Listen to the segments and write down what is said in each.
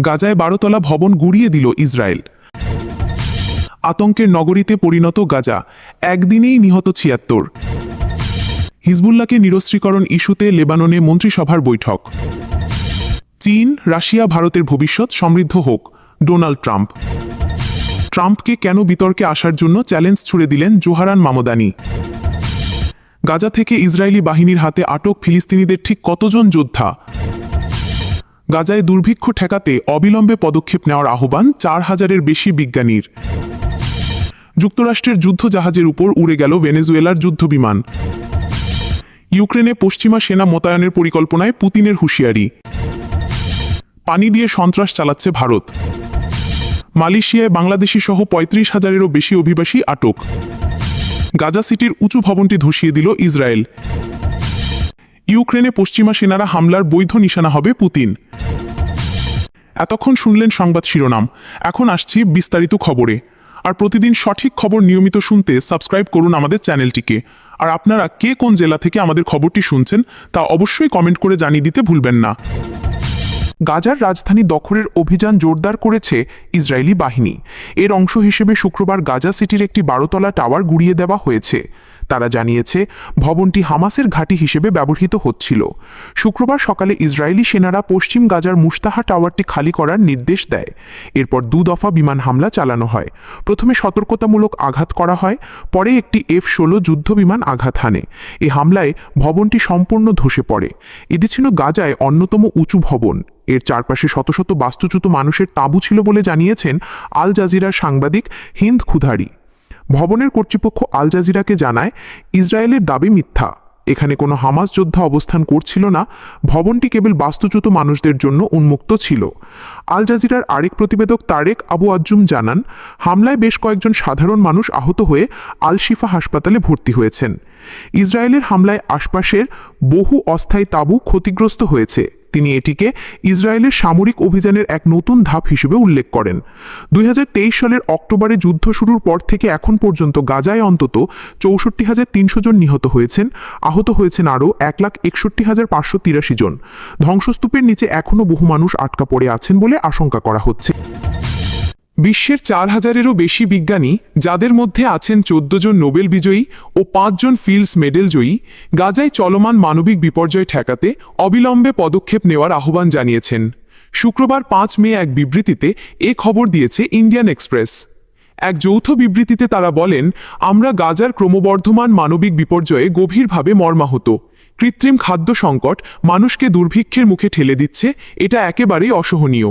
গাজায় বারোতলা ভবন গুড়িয়ে দিল ইসরায়েল। আতঙ্কের নগরীতে পরিণত গাজা একদিনেই নিহত ছিয়াত্তর। হিজবুল্লাহকে নিরস্ত্রীকরণ ইস্যুতে লেবাননে মন্ত্রিসভার বৈঠক। চীন, রাশিয়া, ভারতের ভবিষ্যৎ সমৃদ্ধ হোক, ডোনাল্ড ট্রাম্প। ট্রাম্পকে কেন বিতর্কে আসার জন্য চ্যালেঞ্জ ছুড়ে দিলেন জোহারান মামদানি। গাজা থেকে ইসরায়েলি বাহিনীর হাতে আটক ফিলিস্তিনিদের ঠিক কতজন যোদ্ধা? গাজায় দুর্ভিক্ষ ঠেকাতে অবিলম্বে পদক্ষেপ নেওয়ার আহ্বান চার হাজারের বেশি বিজ্ঞানীর। যুক্তরাষ্ট্রের যুদ্ধ জাহাজের উপর উড়ে গেল ভেনেজুয়েলার যুদ্ধবিমান। ইউক্রেনে পশ্চিমা সেনা মোতায়েনের পরিকল্পনায় পুতিনের হুঁশিয়ারি। পানি দিয়ে সন্ত্রাস চালাচ্ছে ভারত। মালয়েশিয়ায় বাংলাদেশি সহ পঁয়ত্রিশ হাজারেরও বেশি অভিবাসী আটক। গাজা সিটির উঁচু ভবনটি ধসিয়ে দিল ইসরায়েল। ইউক্রেনে পশ্চিমা সেনারা হামলার বৈধ নিশানা হবে পুতিন। এতক্ষণ শুনলেন সংবাদ শিরোনাম। এখন আসছি বিস্তারিত খবরে। আর প্রতিদিন সঠিক খবর নিয়মিত শুনতে সাবস্ক্রাইব করুন আমাদের চ্যানেলটিকে। আর আপনারা কে কোন জেলা থেকে আমাদের খবরটি শুনছেন, তা অবশ্যই কমেন্ট করে জানিয়ে দিতে ভুলবেন না। গাজার রাজধানী দখলের অভিযান জোরদার করেছে ইসরায়েলি বাহিনী। এর অংশ হিসেবে শুক্রবার গাজা সিটির একটি বারোতলা টাওয়ার গুড়িয়ে দেওয়া হয়েছে। তারা জানিয়েছে, ভবনটি হামাসের ঘাঁটি হিসেবে ব্যবহৃত হচ্ছিল। শুক্রবার সকালে ইসরায়েলি সেনারা পশ্চিম গাজার মুস্তাহা টাওয়ারটি খালি করার নির্দেশ দেয়। এরপর দু দফা বিমান হামলা চালানো হয়। প্রথমে সতর্কতামূলক আঘাত করা হয়, পরে একটি এফ ষোলো যুদ্ধবিমান আঘাত হানে। এ হামলায় ভবনটি সম্পূর্ণ ধসে পড়ে। এটি ছিল গাজায় অন্যতম উঁচু ভবন। এর চারপাশে শত শত বাস্তুচ্যুত মানুষের তাঁবু ছিল বলে জানিয়েছেন আল জাজিরার সাংবাদিক হিন্দ খুধারি। ভবনের কর্তৃপক্ষ আল জাজিরাকে জানায়, ইসরায়েলের দাবি মিথ্যা। এখানে কোনো হামাস যোদ্ধা অবস্থান করছিল না, ভবনটি কেবল বাস্তুচ্যুত মানুষদের জন্য উন্মুক্ত ছিল। আল জাজিরার আরেক প্রতিবেদক তারেক আবু আজ্জুম জানান, হামলায় বেশ কয়েকজন সাধারণ মানুষ আহত হয়ে আল শিফা হাসপাতালে ভর্তি হয়েছেন। ইসরায়েলের হামলায় আশপাশের বহু অস্থায়ী তাঁবু ক্ষতিগ্রস্ত হয়েছে। তিনি এটিকে ইসরায়েলের সামরিক অভিযানের এক নতুন ধাপ হিসেবে উল্লেখ করেন। দুই হাজার তেইশ সালের অক্টোবরে যুদ্ধ শুরুর পর থেকে এখন পর্যন্ত গাজায় অন্তত চৌষট্টি হাজার তিনশো জন নিহত হয়েছেন, আহত হয়েছেন আরও এক লাখ একষট্টি হাজার পাঁচশো তিরাশি জন। ধ্বংসস্তূপের নিচে এখনও বহু মানুষ আটকা পড়ে আছেন বলে আশঙ্কা করা হচ্ছে। বিশ্বের চার হাজারেরও বেশি বিজ্ঞানী, যাদের মধ্যে আছেন চোদ্দ জন নোবেল বিজয়ী ও পাঁচজন ফিল্ডস মেডেল জয়ী, গাজায় চলমান মানবিক বিপর্যয় ঠেকাতে অবিলম্বে পদক্ষেপ নেওয়ার আহ্বান জানিয়েছেন। শুক্রবার পাঁচ মে এক বিবৃতিতে এ খবর দিয়েছে ইন্ডিয়ান এক্সপ্রেস। এক যৌথ বিবৃতিতে তারা বলেন, আমরা গাজার ক্রমবর্ধমান মানবিক বিপর্যয়ে গভীরভাবে মর্মাহত। কৃত্রিম খাদ্য সংকট মানুষকে দুর্ভিক্ষের মুখে ঠেলে দিচ্ছে, এটা একেবারেই অসহনীয়।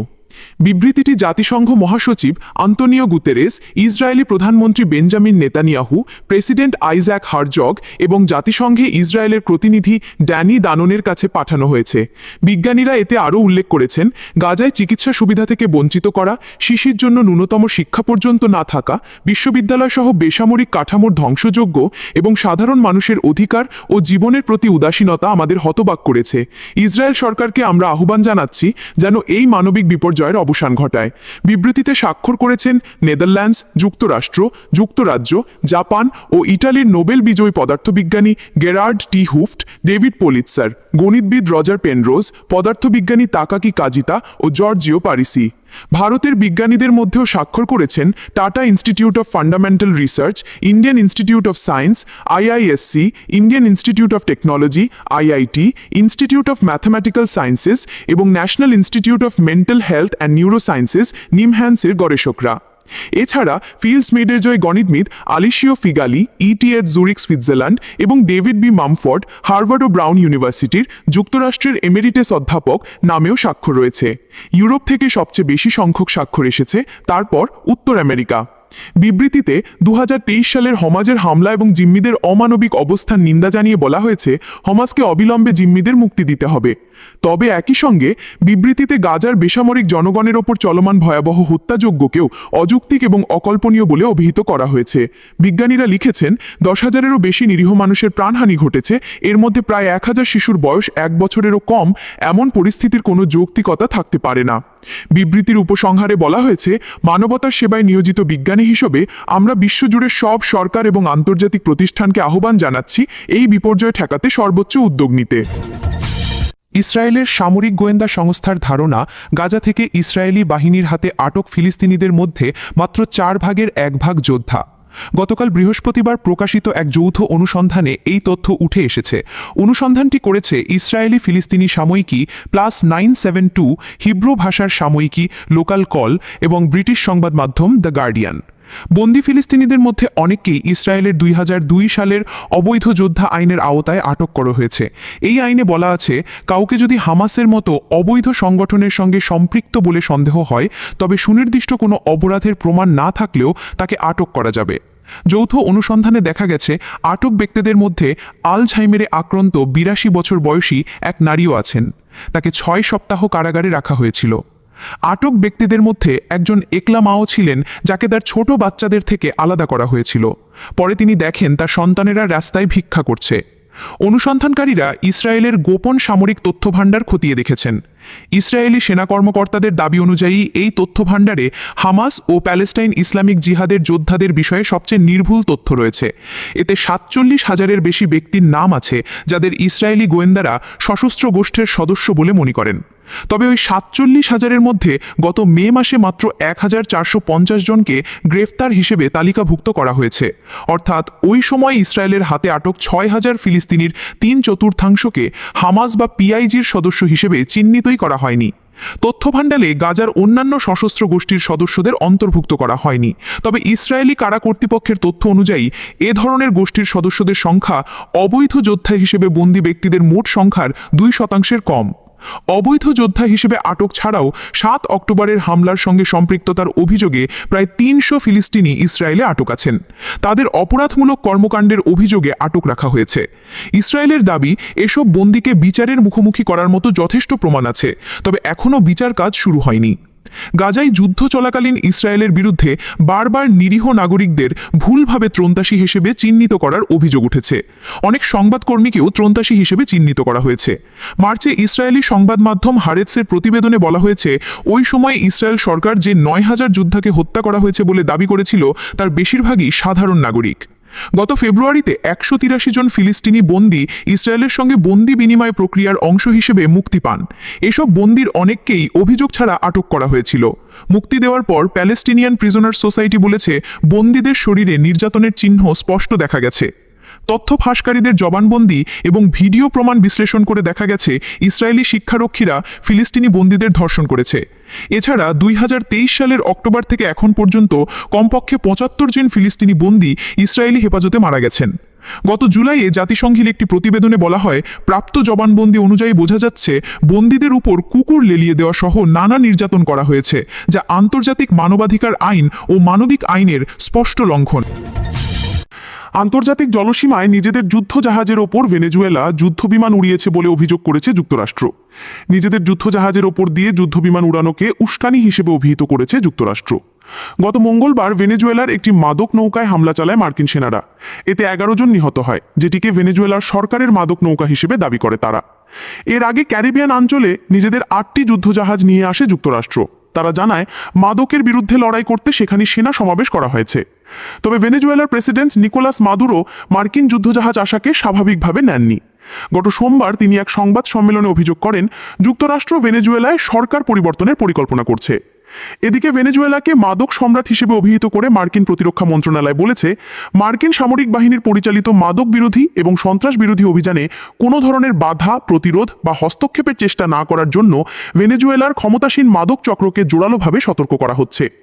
বিবৃতিটি জাতিসংঘ মহাসচিব আন্তনিও গুতেরেস, ইসরায়েলি প্রধানমন্ত্রী Benjamin Netanyahu, president Isaac Herzog এবং জাতিসংঘে ইসরায়েলের প্রতিনিধি ড্যানি দাননের কাছে পাঠানো হয়েছে। বিজ্ঞানীরা এতে আরও উল্লেখ করেছেন, গাজায় চিকিৎসা সুবিধা থেকে বঞ্চিত করা, শিশির জন্য ন্যূনতম শিক্ষা পর্যন্ত না থাকা, বিশ্ববিদ্যালয় সহ বেসামরিক কাঠামোর ধ্বংসযোগ্য এবং সাধারণ মানুষের অধিকার ও জীবনের প্রতি উদাসীনতা আমাদের হতবাক করেছে। ইসরায়েল সরকারকে আমরা আহ্বান জানাচ্ছি যেন এই মানবিক বিপর্যয়ের অবসান ঘটায়। বিবৃতিতে স্বাক্ষর করেছেন নেদারল্যান্ডস, যুক্তরাষ্ট্র, যুক্তরাজ্য, জাপান ও ইটালির নোবেল বিজয়ী পদার্থবিজ্ঞানী গেরার্ড টি হুফট, ডেভিড পোলিৎসার গণিতবিদ রজার পেনরোজ, পদার্থবিজ্ঞানী তাকাকি কাজিতা ও জর্জিও পারিসি। ভারতের বিজ্ঞানীদের মধ্যেও স্বাক্ষর করেছেন Tata institute of fundamental research, Indian institute of science, IISc, Indian institute of technology, IIT, institute of mathematical sciences এবং national institute of mental health and neurosciences, নিমহ্যান্সের গবেষকরা। এছাড়া ফিল্ডস মেডের জয় গণিতবিদ Alessio Figalli ETH Zurich Switzerland এবং David B Mumford, Harvard ও Brown ইউনিভার্সিটির যুক্তরাষ্ট্রের এমেরিটেস অধ্যাপক নামেও স্বাক্ষর রয়েছে। ইউরোপ থেকে সবচেয়ে বেশি সংখ্যক স্বাক্ষর এসেছে, তারপর উত্তর আমেরিকা। বিবৃতিতে দু হাজার তেইশ সালের হমাজের হামলা এবং জিম্মিদের অমানবিক অবস্থান নিন্দা জানিয়ে বলা হয়েছে, হমাজকে অবিলম্বে জিম্মিদের মুক্তি দিতে হবে। তবে একই সঙ্গে বিবৃতিতে গাজার বেসামরিক জনগণের ওপর চলমান ভয়াবহ হত্যাযজ্ঞকেও অযৌক্তিক এবং অকল্পনীয় বলে অভিহিত করা হয়েছে। বিজ্ঞানীরা লিখেছেন, দশ হাজারেরও বেশি নিরীহ মানুষের প্রাণহানি ঘটেছে, এর মধ্যে প্রায় এক হাজার শিশুর বয়স এক বছরেরও কম, এমন পরিস্থিতির কোনো যৌক্তিকতা থাকতে পারে না। বিবৃতির উপসংহারে বলা হয়েছে, মানবতার সেবায় নিয়োজিত বিজ্ঞানী হিসেবে আমরা বিশ্বজুড়ে সব সরকার এবং আন্তর্জাতিক প্রতিষ্ঠানকে আহ্বান জানাচ্ছি, এই বিপর্যয় ঠেকাতে সর্বোচ্চ উদ্যোগ নিতে। ইসরায়েলের সামরিক গোয়েন্দা সংস্থার ধারণা, গাজা থেকে ইসরায়েলি বাহিনীর হাতে আটক ফিলিস্তিনিদের মধ্যে মাত্র চার ভাগের এক ভাগ যোদ্ধা। গতকাল বৃহস্পতিবার প্রকাশিত এক যৌথ অনুসন্ধানে এই তথ্য উঠে এসেছে। অনুসন্ধানটি করেছে ইসরায়েলি ফিলিস্তিনি সাময়িকী plus nine seven two Hebrew ভাষার সাময়িকী লোকাল কল এবং ব্রিটিশ সংবাদ মাধ্যম দ্য গার্ডিয়ান। বন্দি ফিলিস্তিনিদের মধ্যে অনেককেই ইসরায়েলের দুই হাজার দুই সালের অবৈধ যোদ্ধা আইনের আওতায় আটক করা হয়েছে। এই আইনে বলা আছে, কাউকে যদি হামাসের মতো অবৈধ সংগঠনের সঙ্গে সম্পৃক্ত বলে সন্দেহ হয়, তবে সুনির্দিষ্ট কোনো অপরাধের প্রমাণ না থাকলেও তাকে আটক করা যাবে। যৌথ অনুসন্ধানে দেখা গেছে, আটক ব্যক্তিদের মধ্যে আলঝাইমেরে আক্রান্ত বিরাশি বছর বয়সী এক নারীও আছেন। তাকে ছয় সপ্তাহ কারাগারে রাখা হয়েছিল। আটক ব্যক্তিদের মধ্যে একজন একলা মাও ছিলেন যাকে তার ছোট বাচ্চাদের থেকে আলাদা করা হয়েছিল। পরে তিনি দেখেন তার সন্তানেরা রাস্তায় ভিক্ষা করছে। অনুসন্ধানকারীরা ইসরায়েলের গোপন সামরিক তথ্যভাণ্ডার খতিয়ে দেখেছেন। ইসরায়েলি সেনা কর্মকর্তাদের দাবি অনুযায়ী এই তথ্যভাণ্ডারে হামাস ও প্যালেস্টাইন ইসলামিক জিহাদের যোদ্ধাদের বিষয়ে সবচেয়ে নির্ভুল তথ্য রয়েছে। এতে সাতচল্লিশ হাজারের বেশি ব্যক্তির নাম আছে যাদের ইসরায়েলি গোয়েন্দারা সশস্ত্র গোষ্ঠীর সদস্য বলে মনে করেন। তবে ওই সাতচল্লিশ হাজারের মধ্যে গত মে মাসে মাত্র এক হাজার চারশো পঞ্চাশ জনকে গ্রেফতার হিসেবে তালিকাভুক্ত করা হয়েছে। অর্থাৎ ওই সময় ইসরায়েলের হাতে আটক ছয় হাজার ফিলিস্তিনির তিন চতুর্থাংশকে হামাস বা পিআইজির সদস্য হিসেবে চিহ্নিতই করা হয়নি। তথ্যভাণ্ডালে গাজার অন্যান্য সশস্ত্র গোষ্ঠীর সদস্যদের অন্তর্ভুক্ত করা হয়নি। তবে ইসরায়েলি কারা কর্তৃপক্ষের তথ্য অনুযায়ী এ ধরনের গোষ্ঠীর সদস্যদের সংখ্যা অবৈধ যোদ্ধা হিসেবে বন্দী ব্যক্তিদের মোট সংখ্যার দুই শতাংশের কম। অবৈধ যোদ্ধা হিসেবে আটক ছাড়াও সাত অক্টোবরের হামলার সঙ্গে সম্পৃক্ততার অভিযোগে প্রায় তিনশো ফিলিস্তিনি ইসরায়েলে আটক আছেন। তাদের অপরাধমূলক কর্মকাণ্ডের অভিযোগে আটক রাখা হয়েছে। ইসরায়েলের দাবি, এসব বন্দিকে বিচারের মুখোমুখি করার মতো যথেষ্ট প্রমাণ আছে, তবে এখনও বিচার কাজ শুরু হয়নি। গাজায় যুদ্ধ চলাকালীন ইসরায়েলের বিরুদ্ধে বারবার নিরীহ নাগরিকদের ভুলভাবে ত্রন্তাসী হিসেবে চিহ্নিত করার অভিযোগ উঠেছে। অনেক সংবাদকর্মীকেও ত্রন্তাসী হিসেবে চিহ্নিত করা হয়েছে। মার্চে ইসরায়েলি সংবাদ মাধ্যম হারেতসের প্রতিবেদনে বলা হয়েছে, ওই সময় ইসরায়েল সরকার যে নয় হাজার যোদ্ধাকে হত্যা করা হয়েছে বলে দাবি করেছিল, তার বেশিরভাগই সাধারণ নাগরিক। গত ফেব্রুয়ারিতে একশো তিরাশি জন ফিলিস্তিনি বন্দি ইসরায়েলের সঙ্গে বন্দি বিনিময় প্রক্রিয়ার অংশ হিসেবে মুক্তি পান। এসব বন্দির অনেককেই অভিযোগ ছাড়া আটক করা হয়েছিল। মুক্তি দেওয়ার পর প্যালেস্টিনিয়ান প্রিজনার সোসাইটি বলেছে, বন্দিদের শরীরে নির্যাতনের চিহ্ন স্পষ্ট দেখা গেছে। তথ্য ফাঁসকারীদের জবানবন্দি এবং ভিডিও প্রমাণ বিশ্লেষণ করে দেখা গেছে ইসরায়েলি শিক্ষারক্ষীরা ফিলিস্তিনি বন্দীদের ধর্ষণ করেছে। এছাড়া দুই হাজার তেইশ সালের অক্টোবর থেকে এখন পর্যন্ত কমপক্ষে পঁচাত্তর জন ফিলিস্তিনি বন্দী ইসরায়েলি হেফাজতে মারা গেছেন। গত জুলাইয়ে জাতিসংঘের একটি প্রতিবেদনে বলা হয়, প্রাপ্ত জবানবন্দি অনুযায়ী বোঝা যাচ্ছে বন্দীদের উপর কুকুর লেলিয়ে দেওয়া সহ নানা নির্যাতন করা হয়েছে, যা আন্তর্জাতিক মানবাধিকার আইন ও মানবিক আইনের স্পষ্ট লঙ্ঘন। আন্তর্জাতিক জলসীমায় নিজেদের যুদ্ধ জাহাজের ওপর ভেনেজুয়েলা যুদ্ধবিমান উড়িয়েছে বলে অভিযোগ করেছে যুক্তরাষ্ট্র। নিজেদের যুদ্ধ জাহাজের ওপর দিয়ে যুদ্ধবিমান উড়ানোকে উস্কানি হিসেবে অভিহিত করেছে যুক্তরাষ্ট্র। গত মঙ্গলবার ভেনেজুয়েলার একটি মাদক নৌকায় হামলা চালায় মার্কিন সেনারা। এতে এগারো জন নিহত হয়, যেটিকে ভেনেজুয়েলার সরকারের মাদক নৌকা হিসেবে দাবি করে তারা। এর আগে ক্যারিবিয়ান অঞ্চলে নিজেদের আটটি যুদ্ধজাহাজ নিয়ে আসে যুক্তরাষ্ট্র। তারা জানায়, মাদকের বিরুদ্ধে লড়াই করতে সেখানে সেনা সমাবেশ করা হয়েছে। তবে ভেনেজুয়েলার প্রেসিডেন্ট নিকোলাস মাদুরো মার্কিন যুদ্ধজাহাজ আশাকে স্বাভাবিকভাবে নেননি। গত সোমবার তিনি এক সংবাদ সম্মেলনে অভিযোগ করেন, যুক্তরাষ্ট্র ভেনেজুয়েলায় সরকার পরিবর্তনের পরিকল্পনা করছে। এদিকে ভেনেজুয়েলাকে মাদক সম্রাট হিসেবে অভিহিত করে মার্কিন প্রতিরক্ষা মন্ত্রণালয় বলেছে, মার্কিন সামরিক বাহিনীর পরিচালিত মাদক বিরোধী এবং সন্ত্রাস বিরোধী অভিযানে কোনো ধরনের বাধা, প্রতিরোধ বা হস্তক্ষেপের চেষ্টা না করার জন্য ভেনেজুয়েলার ক্ষমতাসীন মাদক চক্রকে জোরালোভাবে সতর্ক করা হচ্ছে।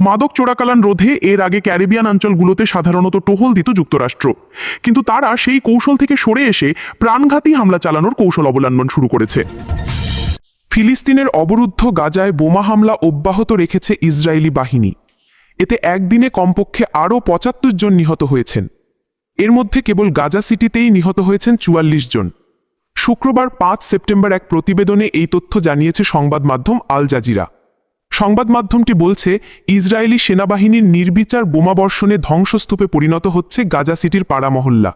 মাদক চোরাকালান রোধে এর আগে ক্যারিবিয়ান অঞ্চলগুলোতে সাধারণত টহল দিত যুক্তরাষ্ট্র। কিন্তু তারা সেই কৌশল থেকে সরে এসে প্রাণঘাতী হামলা চালানোর কৌশল অবলম্বন শুরু করেছে। ফিলিস্তিনের অবরুদ্ধ গাজায় বোমা হামলা অব্যাহত রেখেছে ইসরায়েলি বাহিনী। এতে একদিনে কমপক্ষে আরও পঁচাত্তর জন নিহত হয়েছেন। এর মধ্যে কেবল গাজা সিটিতেই নিহত হয়েছেন চুয়াল্লিশ জন। শুক্রবার পাঁচ সেপ্টেম্বর এক প্রতিবেদনে এই তথ্য জানিয়েছে সংবাদ মাধ্যম আল জাজিরা। সংবাদ মাধ্যমটি বলছে, ইসরায়েলি সেনাবাহিনীর নির্বিচার বোমাবর্ষণে ধ্বংসস্তূপে পরিণত হচ্ছে গাজা সিটির পাড়া মহল্লা।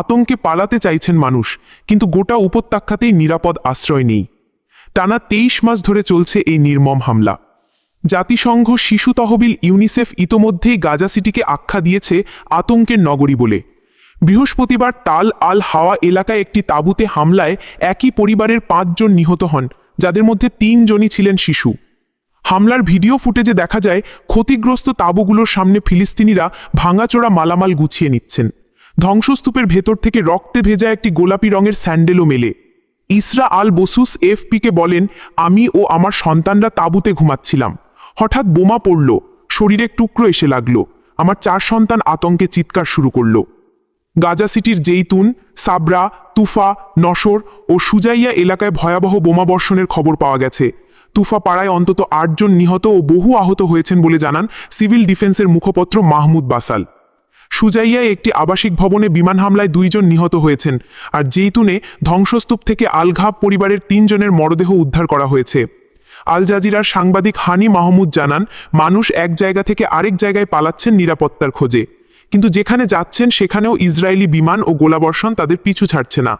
আতঙ্কে পালাতে চাইছেন মানুষ, কিন্তু গোটা উপত্যকাতেই নিরাপদ আশ্রয় নেই। টানা তেইশ মাস ধরে চলছে এই নির্মম হামলা। জাতিসংঘ শিশু তহবিল ইউনিসেফ ইতোমধ্যেই গাজা সিটিকে আখ্যা দিয়েছে আতঙ্কের নগরী বলে। বৃহস্পতিবার তাল আল হাওয়া এলাকায় একটি তাঁবুতে হামলায় একই পরিবারের পাঁচজন নিহত হন, যাদের মধ্যে তিনজনই ছিলেন শিশু। হামলার ভিডিও ফুটেজে দেখা যায়, ক্ষতিগ্রস্ত তাঁবুগুলোর সামনে ফিলিস্তিনিরা ভাঙাচোরা মালামাল গুছিয়ে নিচ্ছেন। ধ্বংসস্তূপের ভেতর থেকে রক্তে ভেজা একটি গোলাপি রঙের স্যান্ডেলও মেলে। ইসরা আল বসুস এফপিকে বলেন, আমি ও আমার সন্তানরা তাঁবুতে ঘুমাচ্ছিলাম। হঠাৎ বোমা পড়ল, শরীরে টুকরো এসে লাগল। আমার চার সন্তান আতঙ্কে চিৎকার শুরু করল। গাজা সিটির জেইতুন, সাবরা, তুফা নসর ও সুজাইয়া এলাকায় ভয়াবহ বোমাবর্ষণের খবর পাওয়া গেছে। তুফা পাড়ায় অন্তত আটজন নিহত ও বহু আহত হয়েছেন বলে জানান সিভিল ডিফেন্সের মুখপত্র মাহমুদ বাসাল। সুজাইয়ায় একটি আবাসিক ভবনে বিমান হামলায় দুইজন নিহত হয়েছেন আর জেইতুনে ধ্বংসস্তূপ থেকে আলঘাব পরিবারের তিনজনের মরদেহ উদ্ধার করা হয়েছে। আল জাজিরার সাংবাদিক হানি মাহমুদ জানান, মানুষ এক জায়গা থেকে আরেক জায়গায় পালাচ্ছেন নিরাপত্তার খোঁজে। কিন্তু যেখানে যাচ্ছেন সেখানেও ইসরায়েলি বিমান ও গোলাবর্ষণ তাদের পিছু ছাড়ছে না।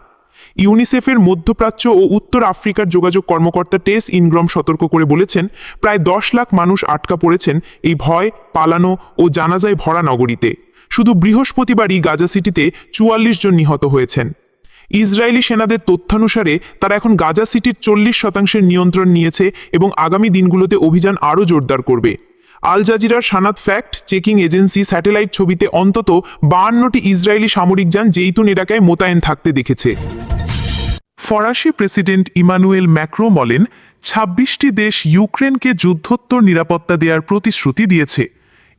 ইউনিসেফের মধ্যপ্রাচ্য ও উত্তর আফ্রিকার যোগাযোগ কর্মকর্তা টেস ইনগ্রম সতর্ক করে বলেছেন, প্রায় দশ লাখ মানুষ আটকা পড়েছেন এই ভয়, পালানো ও জানাজায় ভরা নগরীতে। শুধু বৃহস্পতিবারই গাজা সিটিতে চুয়াল্লিশ জন নিহত হয়েছেন। ইসরায়েলি সেনাদের তথ্যানুসারে তারা এখন গাজা সিটির চল্লিশ শতাংশের নিয়ন্ত্রণ নিয়েছে এবং আগামী দিনগুলোতে অভিযান আরও জোরদার করবে। আল জাজিরার Sanad fact checking agency satellite ছবিতে অন্তত বাহান্নটি ইসরায়েলি সামরিক যান জেইতুন এলাকায় মোতায়েন থাকতে দেখেছে। ফরাসি প্রেসিডেন্ট ইমানুয়েল ম্যাক্রো বলেন, ছাব্বিশটি দেশ ইউক্রেনকে যুদ্ধোত্তর নিরাপত্তা দেওয়ার প্রতিশ্রুতি দিয়েছে।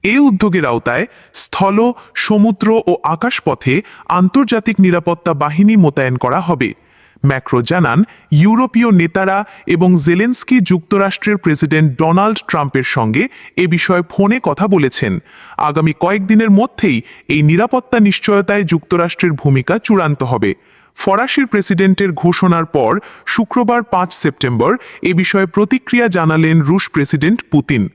এই উদ্যোগের আওতায় স্থল, সমুদ্র ও আকাশপথে আন্তর্জাতিক নিরাপত্তা বাহিনী মোতায়েন করা হবে। ম্যাক্রো জানান, ইউরোপীয় নেতারা এবং জেলেন্সকি যুক্তরাষ্ট্রের প্রেসিডেন্ট ডোনাল্ড ট্রাম্পের সঙ্গে এ বিষয়ে ফোনে কথা বলেছেন। আগামী কয়েকদিনের মধ্যেই এই নিরাপত্তা নিশ্চয়তায় যুক্তরাষ্ট্রের ভূমিকা চূড়ান্ত হবে। ফরাসির প্রেসিডেন্টের ঘোষণার পর শুক্রবার পাঁচ সেপ্টেম্বর এ বিষয়ে প্রতিক্রিয়া জানালেন রুশ প্রেসিডেন্ট পুতিন।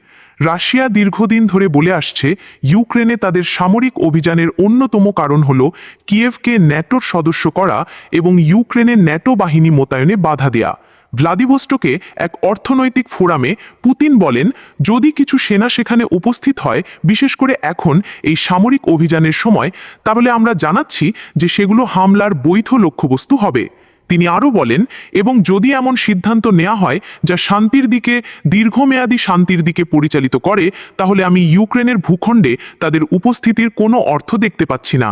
রাশিয়া দীর্ঘদিন ধরে বলে আসছে, ইউক্রেনে তাদের সামরিক অভিযানের অন্যতম কারণ হল কিয়েভকে ন্যাটোর সদস্য করা এবং ইউক্রেনের ন্যাটো বাহিনী মোতায়েনে বাধা দেয়া। ভ্লাদিভোস্টকে এক অর্থনৈতিক ফোরামে পুতিন বলেন, যদি কিছু সেনা সেখানে উপস্থিত হয়, বিশেষ করে এখন এই সামরিক অভিযানের সময়, তাহলে আমরা জানাচ্ছি যে সেগুলো হামলার বৈধ লক্ষ্যবস্তু হবে। তিনি আরও বলেন, এবং যদি এমন সিদ্ধান্ত নেওয়া হয় যা শান্তির দিকে, দীর্ঘমেয়াদী শান্তির দিকে পরিচালিত করে, তাহলে আমি ইউক্রেনের ভূখণ্ডে তাদের উপস্থিতির কোনো অর্থ দেখতে পাচ্ছি না।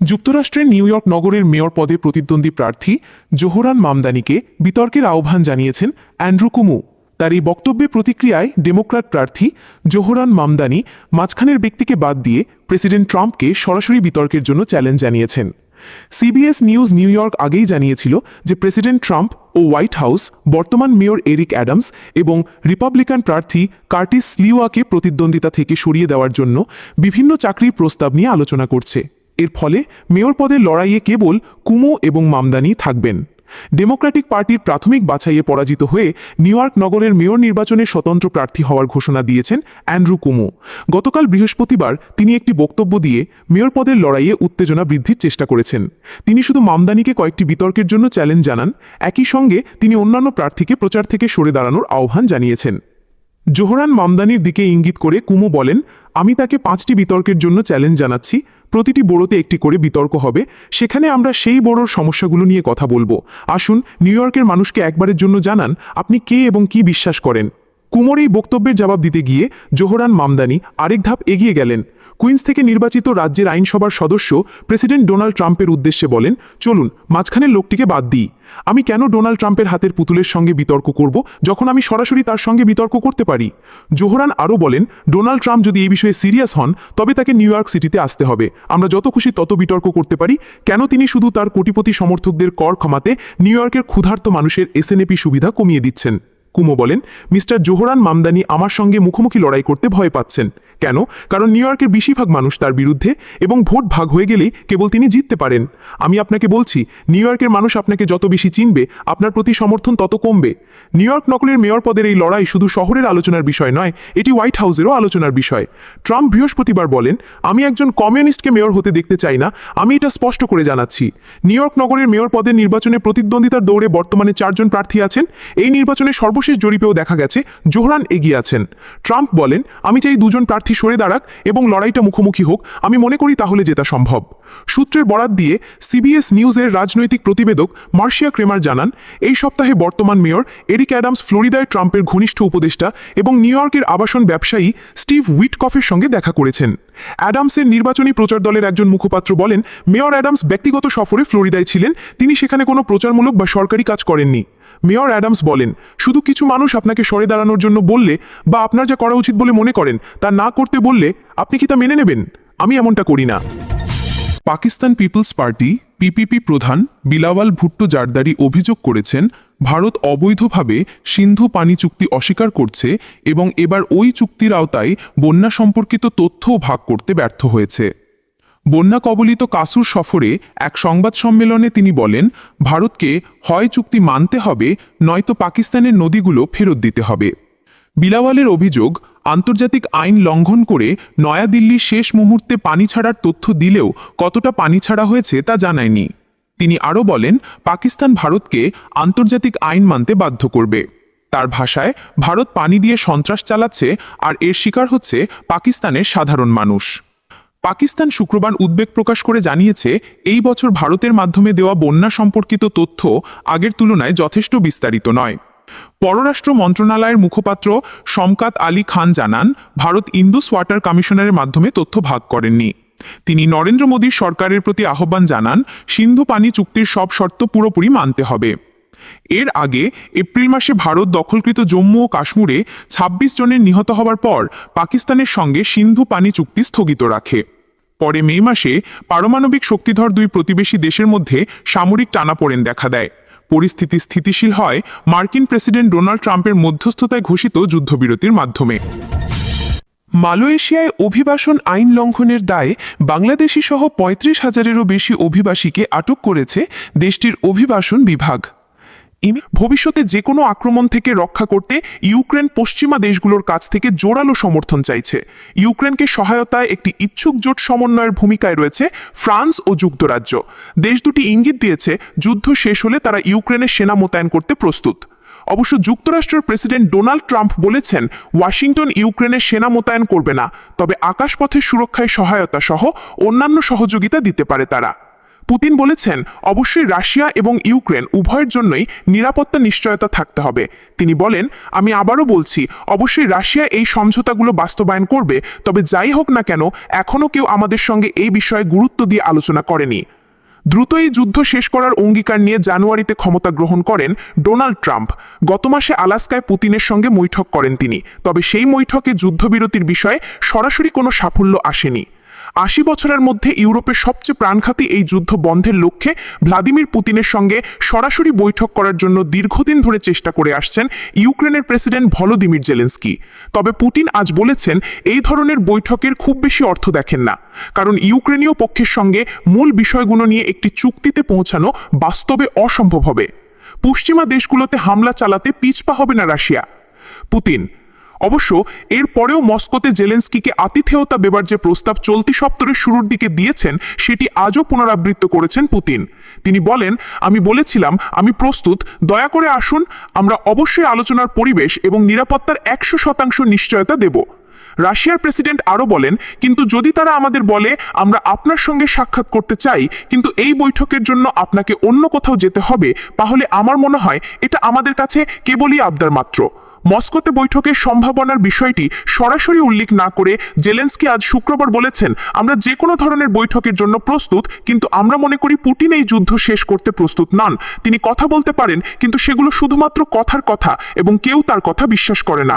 যুক্তরাষ্ট্রের নিউ ইয়র্ক নগরের মেয়র পদে প্রতিদ্বন্দ্বী প্রার্থী জোহরান মামদানিকে বিতর্কের আহ্বান জানিয়েছেন অ্যান্ড্রু কুমু। তার এই বক্তব্যে প্রতিক্রিয়ায় ডেমোক্র্যাট প্রার্থী জোহরান মামদানি মাঝখানের ব্যক্তিকে বাদ দিয়ে প্রেসিডেন্ট ট্রাম্পকে সরাসরি বিতর্কের জন্য চ্যালেঞ্জ জানিয়েছেন। সিবিএস নিউজ নিউ ইয়র্ক আগেই জানিয়েছিল যে প্রেসিডেন্ট ট্রাম্প ও হোয়াইট হাউস বর্তমান মেয়র এরিক অ্যাডামস এবং রিপাবলিকান প্রার্থী কার্টিস লিওয়াকে প্রতিদ্বন্দ্বিতা থেকে সরিয়ে দেওয়ার জন্য বিভিন্ন চাকরির প্রস্তাব নিয়ে আলোচনা করছে। এর ফলে মেয়র পদের লড়াইয়ে কেবল কুমো এবং মামদানি থাকবেন। ডেমোক্র্যাটিক পার্টির প্রাথমিক বাছাইয়ে পরাজিত হয়ে নিউ ইয়র্ক নগরের মেয়র নির্বাচনে স্বতন্ত্র প্রার্থী হওয়ার ঘোষণা দিয়েছেন অ্যান্ড্রু কুমো। গতকাল বৃহস্পতিবার তিনি একটি বক্তব্য দিয়ে মেয়র পদের লড়াইয়ে উত্তেজনা বৃদ্ধির চেষ্টা করেছেন। তিনি শুধু মামদানিকে কয়েকটি বিতর্কের জন্য চ্যালেঞ্জ জানান, একই সঙ্গে তিনি অন্যান্য প্রার্থীকে প্রচার থেকে সরে দাঁড়ানোর আহ্বান জানিয়েছেন। জোহরান মামদানির দিকে ইঙ্গিত করে কুমু বলেন, আমি তাকে পাঁচটি বিতর্কের জন্য চ্যালেঞ্জ জানাচ্ছি প্রতিটি বড়োতে একটি করে বিতর্ক হবে। সেখানে আমরা সেই বড়োর সমস্যাগুলো নিয়ে কথা বলব। আসুন, নিউ ইয়র্কের মানুষকে একবারের জন্য জানান, আপনি কে এবং কি বিশ্বাস করেন। কুমোর এই বক্তব্যের জবাব দিতে গিয়ে জোহরান মামদানি আরেক ধাপ এগিয়ে গেলেন। কুইন্স থেকে নির্বাচিত রাজ্যের আইনসভার সদস্য প্রেসিডেন্ট ডোনাল্ড ট্রাম্পের উদ্দেশ্যে বলেন, চলুন, মাঝখানের লোকটিকে বাদ দিই। আমি কেন ডোনাল্ড ট্রাম্পের হাতের পুতুলের সঙ্গে বিতর্ক করব যখন আমি সরাসরি তার সঙ্গে বিতর্ক করতে পারি? জোহরান আরও বলেন, ডোনাল্ড ট্রাম্প যদি এই বিষয়ে সিরিয়াস হন, তবে তাকে নিউ ইয়র্ক সিটিতে আসতে হবে। আমরা যত খুশি তত বিতর্ক করতে পারি। কেন তিনি শুধু তার কোটিপতি সমর্থকদের কর ক্ষমাতে নিউ ইয়র্কের ক্ষুধার্ত মানুষের এসএনএপি সুবিধা কমিয়ে দিচ্ছেন? কুমো বলেন, মিস্টার জোহরান মামদানি আমার সঙ্গে মুখোমুখি লড়াই করতে ভয় পাচ্ছেন। কেন? কারণ নিউ ইয়র্কের বেশিরভাগ মানুষ তার বিরুদ্ধে এবং ভোট ভাগ হয়ে গেলেই কেবল তিনি জিততে পারেন। আমি আপনাকে বলছি নিউ ইয়র্কের মানুষ আপনাকে যত বেশি চিনবে, আপনার প্রতি সমর্থন তত কমবে। নিউ ইয়র্ক নগরের মেয়র পদের এই লড়াই শুধু শহরের আলোচনার বিষয় নয়, এটি হোয়াইট হাউসেরও আলোচনার বিষয়। ট্রাম্প বৃহস্পতিবার বলেন, আমি একজন কমিউনিস্টকে মেয়র হতে দেখতে চাই না, আমি এটা স্পষ্ট করে জানাচ্ছি। নিউ ইয়র্ক নগরের মেয়র পদের নির্বাচনে প্রতিদ্বন্দ্বিতার দৌড়ে বর্তমানে চারজন প্রার্থী আছেন। এই নির্বাচনে সর্বশেষ জরিপেও দেখা গেছে, জোহরান এগিয়ে আছেন। ট্রাম্প বলেন, আমি চাই দুজন প্রার্থী প্রার্থী সরে দাঁড়াক এবং লড়াইটা মুখোমুখি হোক, আমি মনে করি তাহলে জেতা সম্ভব। সূত্রের বরাত দিয়ে সিবিএস নিউজের রাজনৈতিক প্রতিবেদক মার্শিয়া ক্রেমার জানান, এই সপ্তাহে বর্তমান মেয়র এরিক অ্যাডামস ফ্লোরিদায় ট্রাম্পের ঘনিষ্ঠ উপদেষ্টা এবং নিউ ইয়র্কের আবাসন ব্যবসায়ী স্টিভ উইটকফের সঙ্গে দেখা করেছেন। অ্যাডামসের নির্বাচনী প্রচার দলের একজন মুখপাত্র বলেন, মেয়র অ্যাডামস ব্যক্তিগত সফরে ফ্লোরিদায় ছিলেন, তিনি সেখানে কোনো প্রচারমূলক বা সরকারি কাজ করেননি। মেয়র অ্যাডামস বলেন, শুধু কিছু মানুষ আপনাকে সরে দাঁড়ানোর জন্য বললে বা আপনার যা করা উচিত বলে মনে করেন, তা না করতে বললে আপনি কি তা মেনে নেবেন? আমি এমনটা করি না। পাকিস্তান পিপলস পার্টি, পিপিপি প্রধান বিলাওয়াল ভুট্টো জারদারি অভিযোগ করেছেন, ভারত অবৈধভাবে সিন্ধু পানি চুক্তি অস্বীকার করছে এবং এবার ওই চুক্তির আওতায় বন্যা সম্পর্কিত তথ্যও ভাগ করতে ব্যর্থ হয়েছে। বন্যা কবলিত কাসুর সফরে এক সংবাদ সম্মেলনে তিনি বলেন, ভারতকে হয় চুক্তি মানতে হবে, নয়তো পাকিস্তানের নদীগুলো ফেরত দিতে হবে। বিলাওয়ালের অভিযোগ, আন্তর্জাতিক আইন লঙ্ঘন করে নয়াদিল্লি শেষ মুহূর্তে পানি ছাড়ার তথ্য দিলেও কতটা পানি ছাড়া হয়েছে তা জানায়নি। তিনি আরও বলেন, পাকিস্তান ভারতকে আন্তর্জাতিক আইন মানতে বাধ্য করবে। তার ভাষায়, ভারত পানি দিয়ে সন্ত্রাস চালাচ্ছে আর এর শিকার হচ্ছে পাকিস্তানের সাধারণ মানুষ। পাকিস্তান শুক্রবার উদ্বেগ প্রকাশ করে জানিয়েছে, এই বছর ভারতের মাধ্যমে দেওয়া বন্যা সম্পর্কিত তথ্য আগের তুলনায় যথেষ্ট বিস্তারিত নয়। পররাষ্ট্র মন্ত্রণালয়ের মুখপাত্র শমকাত আলী খান জানান, ভারত ইন্দুস ওয়াটার কমিশনারের মাধ্যমে তথ্য ভাগ করেননি। তিনি নরেন্দ্র মোদীর সরকারের প্রতি আহ্বান জানান, সিন্ধু পানি চুক্তির সব শর্ত পুরোপুরি মানতে হবে। এর আগে এপ্রিল মাসে ভারত দখলকৃত জম্মু ও কাশ্মীরে ২৬ জনের নিহত হওয়ার পর পাকিস্তানের সঙ্গে সিন্ধু পানি চুক্তি স্থগিত রাখে। পরে মে মাসে পারমাণবিক শক্তিধর দুই প্রতিবেশী দেশের মধ্যে সামরিক টানাপোড়েন দেখা দেয়। পরিস্থিতি স্থিতিশীল হয় মার্কিন প্রেসিডেন্ট ডোনাল্ড ট্রাম্পের মধ্যস্থতায় ঘোষিত যুদ্ধবিরতির মাধ্যমে। মালয়েশিয়ায় অভিবাসন আইন লঙ্ঘনের দায়ে বাংলাদেশি সহ পঁয়ত্রিশ হাজারেরও বেশি অভিবাসীকে আটক করেছে দেশটির অভিবাসন বিভাগ। ভবিষ্যতে যে কোনো আক্রমণ থেকে রক্ষা করতে ইউক্রেন পশ্চিমা দেশগুলোর কাছ থেকে জোরালো সমর্থন চাইছে। ইউক্রেনকে সহায়তায় একটি ইচ্ছুক জোট সমন্বয়ের ভূমিকায় রয়েছে ফ্রান্স ও যুক্তরাজ্য। দেশ দুটি ইঙ্গিত দিয়েছে, যুদ্ধ শেষ হলে তারা ইউক্রেনের সেনা মোতায়েন করতে প্রস্তুত। অবশ্য যুক্তরাষ্ট্রের প্রেসিডেন্ট ডোনাল্ড ট্রাম্প বলেছেন, ওয়াশিংটন ইউক্রেনের সেনা মোতায়েন করবে না, তবে আকাশপথের সুরক্ষায় সহায়তা সহ অন্যান্য সহযোগিতা দিতে পারে তারা। পুতিন বলেছেন, অবশ্যই রাশিয়া এবং ইউক্রেন উভয়ের জন্যই নিরাপত্তা নিশ্চয়তা থাকতে হবে। তিনি বলেন, আমি আবারও বলছি, অবশ্যই রাশিয়া এই সমঝোতাগুলো বাস্তবায়ন করবে, তবে যাই হোক না কেন, এখনও কেউ আমাদের সঙ্গে এই বিষয়ে গুরুত্ব দিয়ে আলোচনা করেনি। দ্রুত এই যুদ্ধ শেষ করার অঙ্গীকার নিয়ে জানুয়ারিতে ক্ষমতা গ্রহণ করেন ডোনাল্ড ট্রাম্প। গত মাসে আলাস্কায় পুতিনের সঙ্গে বৈঠক করেন তিনি, তবে সেই বৈঠকে যুদ্ধবিরতির বিষয়ে সরাসরি কোনো সাফল্য আসেনি। আশি বছরের মধ্যে ইউরোপের সবচেয়ে প্রাণঘাতী এই যুদ্ধ বন্ধের লক্ষ্যে ভ্লাদিমির পুতিনের সঙ্গে সরাসরি বৈঠক করার জন্য দীর্ঘদিন ধরে চেষ্টা করে আসছেন ইউক্রেনের প্রেসিডেন্ট ভলোদিমির জেলেন্সকি। তবে পুতিন আজ বলেছেন, এই ধরনের বৈঠকের খুব বেশি অর্থ দেখেন না, কারণ ইউক্রেনীয় পক্ষের সঙ্গে মূল বিষয়গুলো নিয়ে একটি চুক্তিতে পৌঁছানো বাস্তবে অসম্ভব হবে। পশ্চিমা দেশগুলোতে হামলা চালাতে পিছপা হবে না রাশিয়া। পুতিন অবশ্য এর পরেও মস্কোতে জেলেন্সকিকে আতিথেয়তা দেবার যে প্রস্তাব চলতি সপ্তাহের শুরুর দিকে দিয়েছেন, সেটি আজও পুনরাবৃত্ত করেছেন পুতিন। তিনি বলেন, আমি বলেছিলাম, আমি প্রস্তুত, দয়া করে আসুন, আমরা অবশ্যই আলোচনার পরিবেশ এবং নিরাপত্তার একশো শতাংশ নিশ্চয়তা দেব। রাশিয়ার প্রেসিডেন্ট আরও বলেন, কিন্তু যদি তারা আমাদের বলে, আমরা আপনার সঙ্গে সাক্ষাৎ করতে চাই, কিন্তু এই বৈঠকের জন্য আপনাকে অন্য কোথাও যেতে হবে, তাহলে আমার মনে হয় এটা আমাদের কাছে কেবলই আবদার মাত্র। মস্কোতে বৈঠকের সম্ভাবনার বিষয়টি সরাসরি উল্লেখ না করে জেলেন্সকি আজ শুক্রবার বলেছেন, আমরা যে কোনো ধরনের বৈঠকের জন্য প্রস্তুত, কিন্তু আমরা মনে করি পুটিন এই যুদ্ধ শেষ করতে প্রস্তুত নন। তিনি কথা বলতে পারেন, কিন্তু সেগুলো শুধুমাত্র কথার কথা এবং কেউ তার কথা বিশ্বাস করে না।